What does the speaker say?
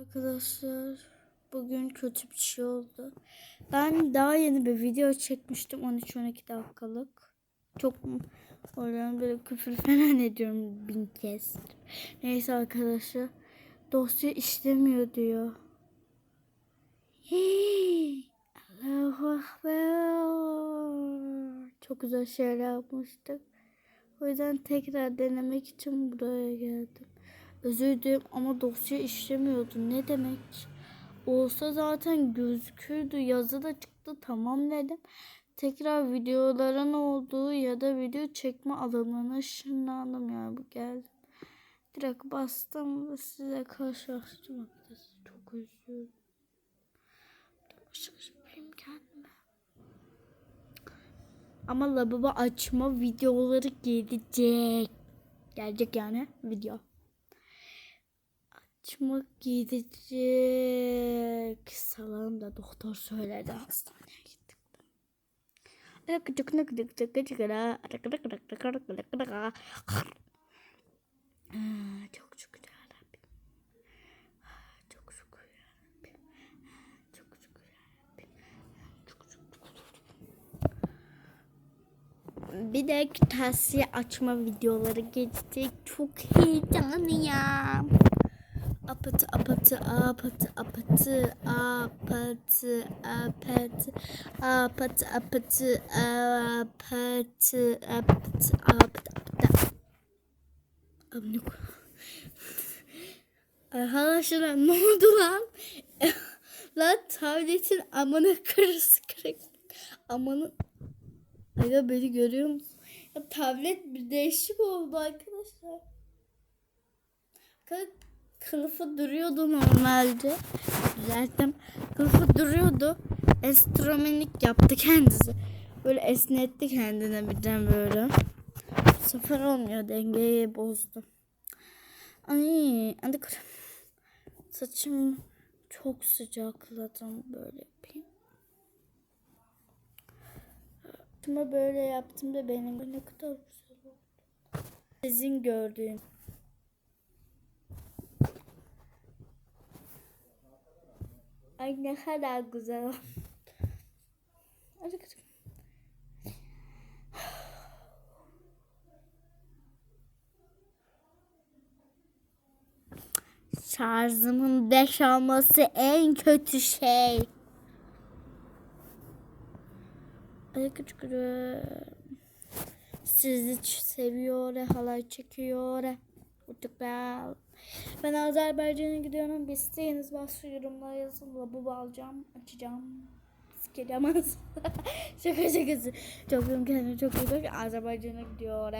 Arkadaşlar bugün kötü bir şey oldu. Ben daha yeni bir video çekmiştim 13-12 dakikalık. Çok oradan böyle küfür falan ediyorum bin kez. Neyse arkadaşlar dosya işlemiyor diyor. Hii, Allahu Ekber. Çok güzel şeyler yapmıştık. O yüzden tekrar denemek için buraya geldim. Özür dilerim ama dosya işlemiyordu. Ne demek? Olsa zaten gözükürdü. Yazı da çıktı. Tamam dedim. Tekrar videoların olduğu ya da video çekme alanına ışınlandım ya bu geldi. Direkt bastım ve size karşılaştım. Çok üzüldüm. Şaşırmayayım kendime. Ama lavabo açma videoları gelecek. Gelecek yani video. Açmak gelecek. Salam da doktor söyledi hastaneye gittik. Çok şükür yarabbim. Çok şükür yarabbim. Çok şükür yarabbim. Çok şükür. Bir de kırtasiye açma videoları gelecek. Çok heyecanlıyım. Apatı apatı apatı apatı apatı apatı apatı apatı apatı apatı apatı apatı koyayım. Arkadaşlar ne oldu lan? lan tabletin amına kırısı kırık. Amanı Aga beni görüyor musun? Ya tablet bir değişik oldu arkadaşlar. Kı- Kılıfı duruyordu normalde. Düzelttim. Kılıfı duruyordu. Estromenik yaptı kendisi. Böyle esnetti kendine birden böyle. Sefer olmuyor. Dengeyi bozdu. Ay, hadi kır. Saçım çok sıcakladım böyle yapayım. Saçımı böyle yaptım da benim ne kadar güzel oldu. Sizin gördüğün. Ay ne kadar güzel. Hadi kızım. Şarjımın 5 olması en kötü şey. Ay küçük Sizi seviyor, halay çekiyor. Uçuklar. Ben Azerbaycan'a gidiyorum. Bir isteğiniz varsa yorumlara yazın. Lavabo alacağım, açacağım. Sikeceğim şaka şakası. Çok kendime çok iyi bak. Azerbaycan'a gidiyor.